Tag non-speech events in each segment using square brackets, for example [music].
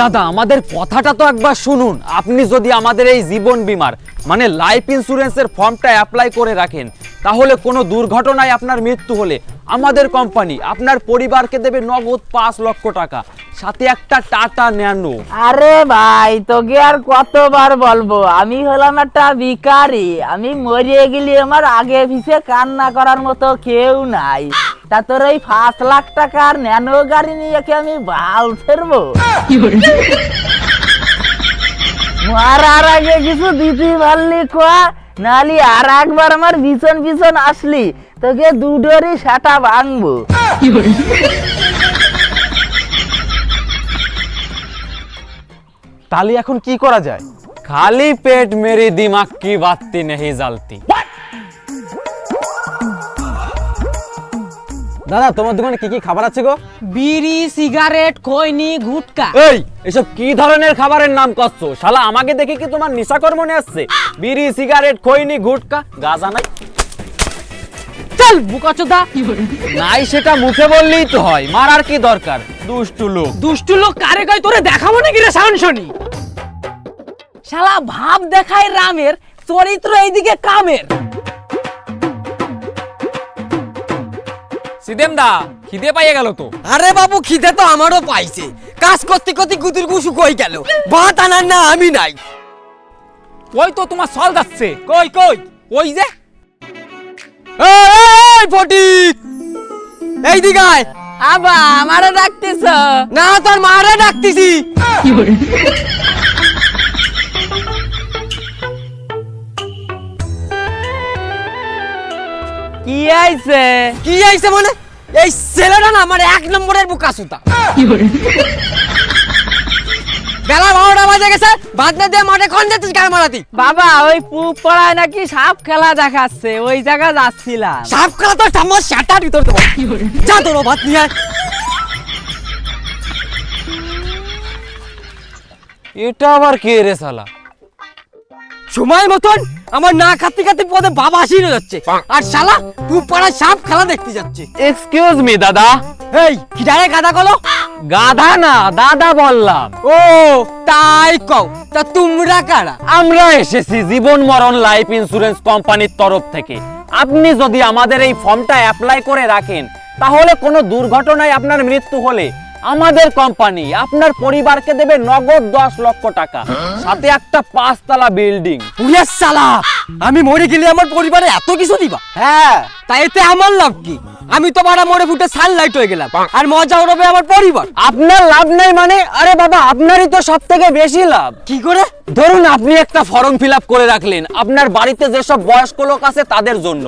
দাদা, আমাদের কথাটা তো একবার শুনুন। আপনি যদি আমাদের এই জীবন বিমার মানে লাইফ ইন্স্যুরেন্সের ফর্মটা অ্যাপ্লাই করে রাখেন, তাহলে কোনো দুর্ঘটনায় আপনার মৃত্যু হলে আমাদের কোম্পানি আপনার পরিবারকে দেবে নগদ পাঁচ লক্ষ টাকা, সাথে একটা টাটা ন্যানো। আরে ভাই, তোকে আর কতবার বলব? আমি হলাম একটা ভিখারি, আমি মরিয়ে গেলি আমার আগে পিছে কান্না করার মতো কেউ নাই। তা তোর এই পাঁচ লাখ টাকার ন্যানো গাড়ি নিয়ে কি আমি বাল ফেরবো? আগে কিছু পারলি কোয়া নালি আর একবার আমার আসলি, তোকে দুডোরই সেটা ভাঙবো। তাহলে এখন কি করা যায়? খালি পেট মেরি দিমাগ কি বাত্তি নেহি জ্বালতি দাদা তোমার দোকানে কি কি খাবার আছে গো? বিড়ি সিগারেট খৈনি গুটকা। এই এসব কি ধরনের খাবারের নাম করছ? শালা আমাকে দেখে কি তোমার নিশাকর মনে আসছে? বিড়ি সিগারেট খৈনি গুটকা গাজা নাই? চল বুকাচোদা নাই সেটা মুখে বললেই তো হয়। মারার কি দরকার? দুষ্টু লোক। দুষ্টু লোক কারে কয়? তোরে দেখাবো নাকি রে শানশনি শালা ভাব দেখায় রামের চরিত্র এইদিকে কামের। সিদেম দা খিদে পাইয়ে গেল তো? আরে বাবু খিদে তো আমারও পাইছে। কাজ করতে করতে গুদুর গুসু কই গেল। ভাত আনার না আমি নাই। ওই তো তোমার সল যাচ্ছে? কই কই? ওই যে। এই, এই ফটিক! এই দিগায় আবা আমারও ডাকতেছ। না তোর মারে ডাকতেছি। কি আইছে। কি আইছে মানে? এই ছেলেটা না আমার এক নম্বরের বুকা সুতা। বেলা? বারোটা বাজে গেছে দিয়ে মাঠে খন যেতিস গায়ে মারাতি? বাবা ওই পুক পড়ায় নাকি সাপ খেলা দেখাচ্ছে ওই জায়গা যাচ্ছিলাম। সাপ খেলা তো শাটার ভিতর দেবো। যা তোর ভাত নিয়ে এটা আবার কে রে শালা? সময় মতন আমার না খাতে খাতে পদে বাবা আসিয়ে যাচ্ছে। আর শালা পুপ পাড়ায় সাপ খেলা দেখতে যাচ্ছে এক্সকিউজ মি দাদা। এই কি ডারে গাদা কলো? গাধা না দাদা বললাম। ও তাই কও। তা তোমরা কারা? আমরা এসেছি জীবন মরণ লাইফ ইন্স্যুরেন্স কোম্পানির তরফ থেকে। আপনি যদি আমাদের এই ফর্মটা অ্যাপ্লাই করে রাখেন তাহলে কোনো দুর্ঘটনায় আপনার মৃত্যু হলে আমাদের কোম্পানি আপনার পরিবারকে দেবে নগদ দশ লক্ষ টাকা। সাথে একটা পাঁচতলা বিল্ডিং উড়ে শালা আমি মরে গেলে আমার পরিবারে এত কিছু দিবা? হ্যাঁ। তাই এতে আমার লাভ কি? আমি তো বাড়া মরে ফুটে সানলাইট হয়ে গেলাম আর মজা উড়বে আমার পরিবার। আপনার লাভ নেই মানে আরে বাবা আপনারই তো সব থেকে বেশি লাভ। কি করে? ধরুন আপনি একটা ফর্ম ফিল করে রাখলেন আপনার বাড়িতে যেসব বয়স্ক লোক আছে তাদের জন্য।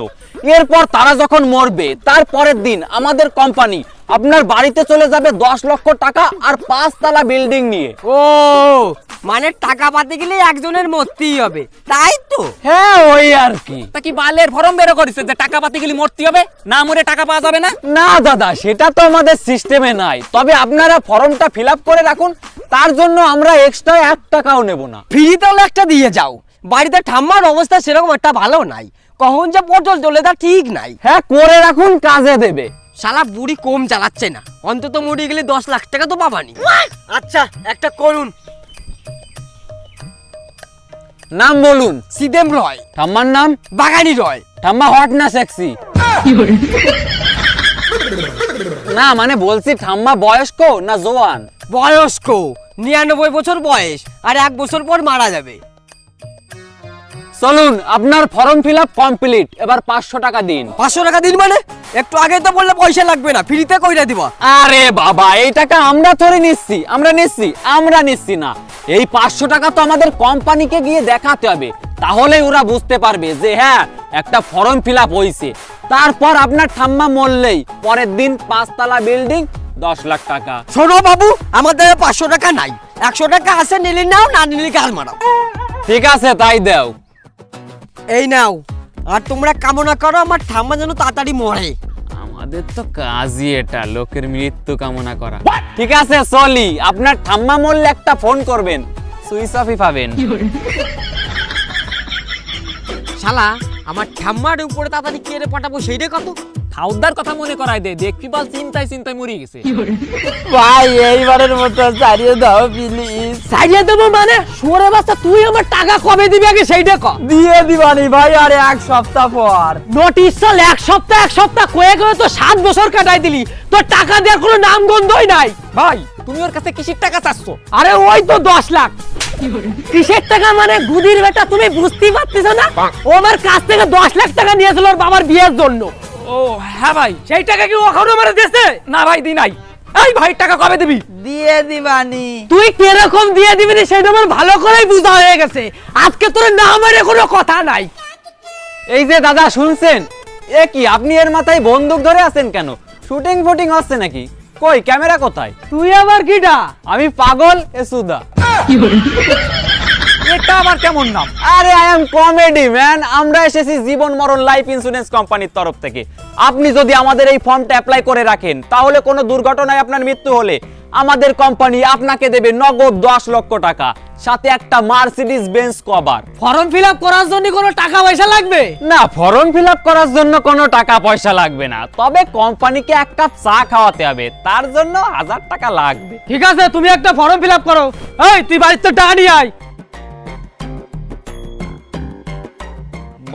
এরপর তারা যখন মরবে তারপরের দিন আমাদের কোম্পানি আপনার বাড়িতে চলে যাবে দশ লক্ষ টাকা আর পাঁচতলা বিল্ডিং নিয়ে। ও মানে টাকা পাতে গেলে একজনের মরতেই হবে তাই তো? হ্যাঁ ওই আর কি। তা কি বালের ফরম বেরো করিস যে টাকা পাতি গেলে মরতে হবে? না মরে টাকা পাওয়া যাবে না? না দাদা সেটা তো আমাদের সিস্টেমে নাই। তবে আপনারা ফর্মটা ফিল করে রাখুন তার জন্য আমরা এক্সট্রা এক টাকাও নেব না। ফ্রি তাহলে একটা দিয়ে যাও। বাড়িতে ঠাম্মার অবস্থা সেরকম একটা ভালো নাই। কখন যে পটল চলে তা ঠিক নাই। হ্যাঁ করে রাখুন কাজে দেবে। শালা বুড়ি কম চালাচ্ছে না। অন্তত মরে গেলে দশ লাখ টাকা তো পাবানি। আচ্ছা একটা করুন। নাম বলুন সিদেম রয়। ঠাম্মার নাম? বাগানি রয়। ঠাম্মা হট না সেক্সি [laughs] না মানে বলছি ঠাম্মা বয়স্ক না জোয়ান? বয়স্ক নিরানব্বই বছর বয়স আর এক বছর পর মারা যাবে। চলুন আপনার ফর্ম ফিল আপ কমপ্লিট এবার পাঁচশো টাকা দিন। পাঁচশো টাকা দিন মানে? একটু আগে তো বললে পয়সা লাগবে না ফ্রিতে কইরা দিবা। আরে বাবা এই টাকা আমরা ধরে নিচ্ছি আমরা নিচ্ছি আমরা নিচ্ছি না। এই পাঁচশো টাকা তো আমাদের কোম্পানিকে গিয়ে দেখাতে হবে। তাহলে ওরা বুঝতে পারবে যে হ্যাঁ একটা ফর্ম ফিল আপ হয়েছে তারপর আপনার ঠাম্মা মরলেই পরের দিন পাঁচতলা বিল্ডিং দশ লাখ টাকা। শোনো বাবু আমাদের পাঁচশো টাকা নাই। একশো টাকা আছে নিলে নাও না নিলে গাল মারাও। ঠিক আছে তাই দেও। এই নাও আর তোমরা কামনা করো আমার ঠাম্মা যেন তাড়াতাড়ি মরে। আমাদের তো কাজই এটা লোকের মৃত্যু কামনা করা। ঠিক আছে সলি আপনার ঠাম্মা মরলে একটা ফোন করবেন সুইচ অফই পাবেন। শালা আমার ঠাম্মার উপরে তাড়াতাড়ি কেড়ে পাঠাবো সেইটা কত? খাউদ্দার কথা মনে করাই দে দেখবি বল চিন্তায় চিন্তায় মরে গেছে। ভাই এইবারের মতো ছাড়িয়ে দাও প্লিজ সাইডে দেবো মানে? সুরে বাচ্চা তুই আমার টাকা কবে দিবি আগে সেইটা ক। দিয়ে দিবানি ভাই আর এক সপ্তাহ পর। নোটিশ চাল এক সপ্তাহ এক সপ্তাহ কয়ে কয়ে তো সাত বছর কাটাই দিলি। তোর টাকা দেওয়ার কোনো নাম গন্ধই নাই। ভাই তুমি ওর কাছে কিসির টাকা চাচ্ছ? আরে ওই তো দশ লাখ। কিসের টাকা মানে? গুদির বেটা তুমি বুঝতেই পারতেছ না? ও আমার কাছ থেকে দশ লাখ টাকা নিয়েছিল ওর বাবার বিয়ের জন্য। ও হ্যাঁ ভাই। সেই টাকা কি ও এখনও আমার দেশে? না ভাই দি নাই। এই ভাই টাকা কবে দিবি? দিয়ে দিবানি। তুই কীরকম দিয়ে দিবি সেটা আমার ভালো করেই বুঝা হয়ে গেছে। আজকে তোর না আমার কোনো কথা নাই। এই যে দাদা শুনছেন? এ কি আপনি এর মাথায় বন্দুক ধরে আছেন কেন? শুটিং ফুটিং হচ্ছে নাকি? কই ক্যামেরা কোথায়? তুই আবার কিটা আমি পাগল এ সুদা। এটা আবার কেমন নাম? আরে আই এম কমেডি ম্যান আমরা এসেছি জীবন মরণ লাইফ ইন্স্যুরেন্স কোম্পানির তরফ থেকে। আপনি যদি আমাদের এই ফর্মটা অ্যাপ্লাই করে রাখেন তাহলে কোনো দুর্ঘটনায় আপনার মৃত্যু হলে আমাদের কোম্পানি আপনাকে দেবে নগদ দশ লক্ষ টাকা সাথে একটা Mercedes Benz cover form fill করার জন্য কোনো টাকা পয়সা লাগবে? না ফর্ম ফিল করার জন্য কোনো টাকা পয়সা লাগবে না। তবে কোম্পানিকে এক কাপ চা খাওয়াতে হবে তার জন্য হাজার টাকা লাগবে। ঠিক আছে তুমি একটা ফর্ম ফিল আপ করো। এই তুই বাড়িতে টাকা নিয়ে আয়।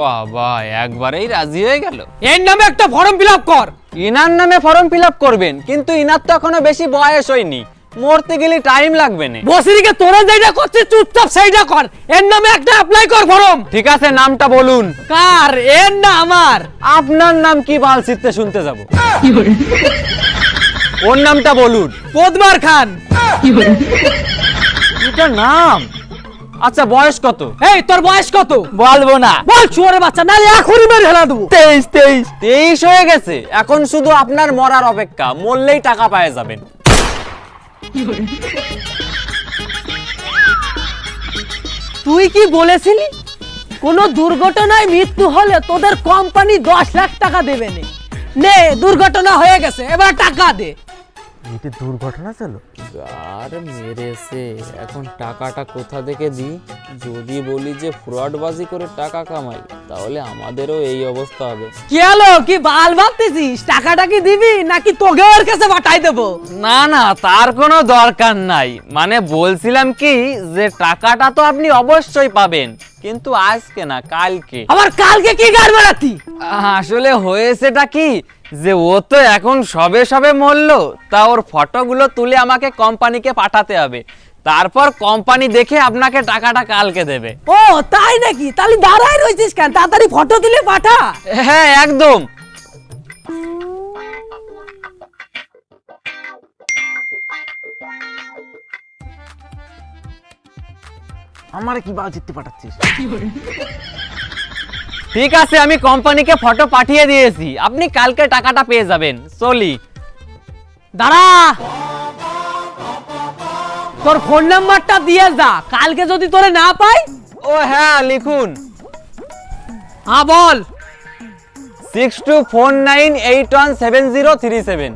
বাবা একবারেই রাজি হয়ে গেল। এর নামে একটা ফর্ম ফিল কর। ইনার নামে ফর্ম ফিল করবেন কিন্তু ইনার তো এখনও বেশি বয়স হয়নি। মরতে গেলে টাইম লাগবে না। বসিরিকে তোরা যেটা করছিস চুপচাপ সেইটা কর। এর নামে একটা অ্যাপ্লাই কর ফর্ম। ঠিক আছে নামটা বলুন। কার? এর না আমার। আপনার নাম কি বাল চিত্তে শুনতে যাব? ওর নামটা বলুন। পদমার খান। এটা নাম? আচ্ছা বয়স কত? এই তোর বয়স কত? বলব না। বল চুয়ারে বাচ্চা। না এখনই মেরে হেলা দেবো। তেইশ তেইশ। তেইশ হয়ে গেছে। এখন শুধু আপনার মরার অপেক্ষা। মরলেই টাকা পায়ে যাবেন তুই কি বলেছিলি? কোনো দুর্ঘটনায় মৃত্যু হলে তোদের কোম্পানি দশ লাখ টাকা দেবে নে। নে দুর্ঘটনা হয়ে গেছে। এবার টাকা দে। এটা দুর্ঘটনা ছিল? আর মেরেছে এখন টাকাটা কোথা থেকে দিই? যদি বলি যে ফ্রডবাজি করে টাকা কামাই তাহলে আমাদেরও এই অবস্থা হবে। কি হলো? কি বাল ভাবতেছিস? টাকাটা কি দিবি নাকি তোকে ওর কাছে পাঠাই দেবো? না না তার কোনো দরকার নাই। মানে বলছিলাম কি যে টাকাটা তো আপনি অবশ্যই পাবেন কিন্তু আজকে না কালকে। আবার কালকে কি গাড় মারাতি? আসলে হয়েছেটা কি যে ও তো এখন সবে সবে মরলো তা ওর ফটোগুলো তুলে আমাকে কোম্পানিকে পাঠাতে হবে। তারপর কোম্পানি দেখে আপনাকে টাকাটা কালকে দেবে। ও তাই নাকি? তাহলে দাঁড়ায় রয়েছিস কেন? তাড়াতাড়ি ফটো তুলে পাঠা। হ্যাঁ একদম। আমারে কি বাল চিত্তে পাঠাচ্ছিস? ঠিক আছে আমি কোম্পানিকে ফটো পাঠিয়ে দিয়েছি। আপনি কালকে টাকাটা পেয়ে যাবেন। চলি দাঁড়া! তোর ফোন নাম্বারটা দিয়ে যা কালকে যদি তোরে না পাই? ও হ্যাঁ লিখুন। হ্যাঁ বল। Six two four nine eight one seven zero three seven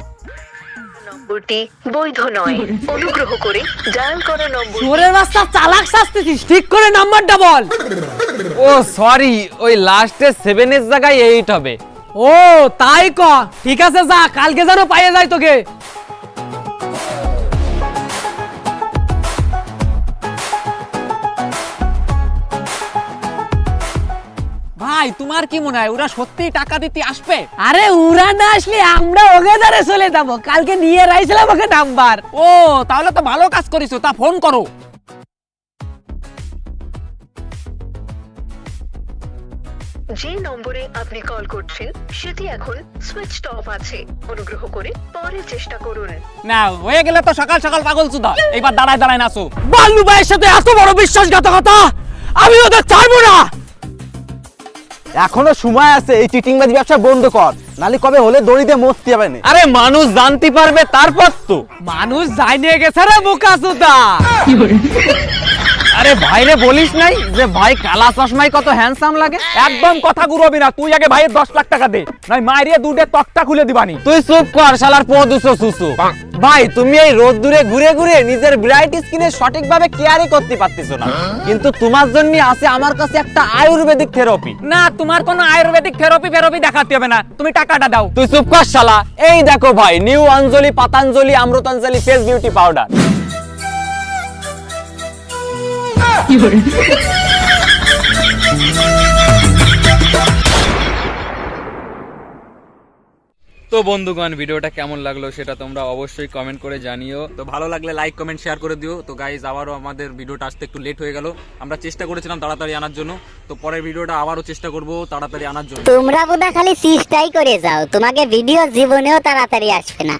নম্বরটি বৈধ নয়। অনুগ্রহ করে ডায়াল করা নম্বর চোরের রাস্তা চালাক শাস্তেছিস ঠিক করে নাম্বারটা বল। ও সরি ওই লাস্টে সেভেনের জায়গায় এইট হবে। ও তাই ক। ঠিক আছে যা কালকে যেন পাইয়ে যায় তোকে। ভাই তোমার কি মনে হয় ওরা সত্যিই টাকা দিতে আসবে? আরে উড়া না আসলে আমরা ওকে ধরে চলে যাব। কালকে নিয়ে রাইছিলাম ওকে নাম্বার। ও তাহলে তো ভালো কাজ করেছ তা ফোন করো। যে নম্বরে আপনি কল করছেন সেটি এখন সুইচ অফ আছে। অনুগ্রহ করে পরে চেষ্টা করুন। না হয়ে গেলে তো সকাল সকাল পাগল চুদা এইবার দাঁড়ায় দাঁড়ায় নাচো। বাল্লু ভাইয়ের সাথে এত বড় বিশ্বাসঘাতকতা আমি ওদের চাইব না! এখনও সময় আছে এই চিটিংবাজি ব্যবসা বন্ধ কর। নালি কবে হলে দড়িতে মস্তি হবে না। আরে মানুষ জানতে পারবে তারপর তো। মানুষ জানিয়ে নিয়ে গেছে রে বোকা সুতা আরে ভাইরে বলিস নাই যে ভাই কালা চশমাই কত হ্যান্ডসাম লাগে? একদম কথা ঘুরবি না তুই আগে ভাইয়ের দশ লাখ টাকা দে নয় মায়েরিয়ে দুটে তকটা খুলে দিবানি। তুই চুপ কর শালার পদুসো সুসু। ভাই তুমি এই রোদ দূরে ঘুরে ঘুরে নিজের ব্রাইট স্কিনে সঠিকভাবে কেয়ারই করতে পারতেছো না। কিন্তু তোমার জন্য আছে আমার কাছে একটা আয়ুর্বেদিক থেরাপি না তোমার কোনো আয়ুর্বেদিক থেরাপি ফেরাপি দেখাতে হবে না তুমি টাকাটা দাও। তুই চুপ কর শালা। এই দেখো ভাই new Anjali Patanjali Amritanjali face beauty powder তো বন্ধুগণ, ভিডিওটা কেমন লাগল সেটা তোমরা অবশ্যই কমেন্ট করে জানিও। তো ভালো লাগলে লাইক কমেন্ট শেয়ার করে দিও। তো গাইজ আবারও আমাদের ভিডিওটা আসতে একটু লেট হয়ে গেল। আমরা চেষ্টা করেছিলাম তাড়াতাড়ি আনার জন্য। তো পরের ভিডিওটা আবারও চেষ্টা করব তাড়াতাড়ি আনার জন্য। তোমরা বোধহয় খালি চেষ্টাই করে যাও। তোমাকে ভিডিও জীবনেও তাড়াতাড়ি আসবে না।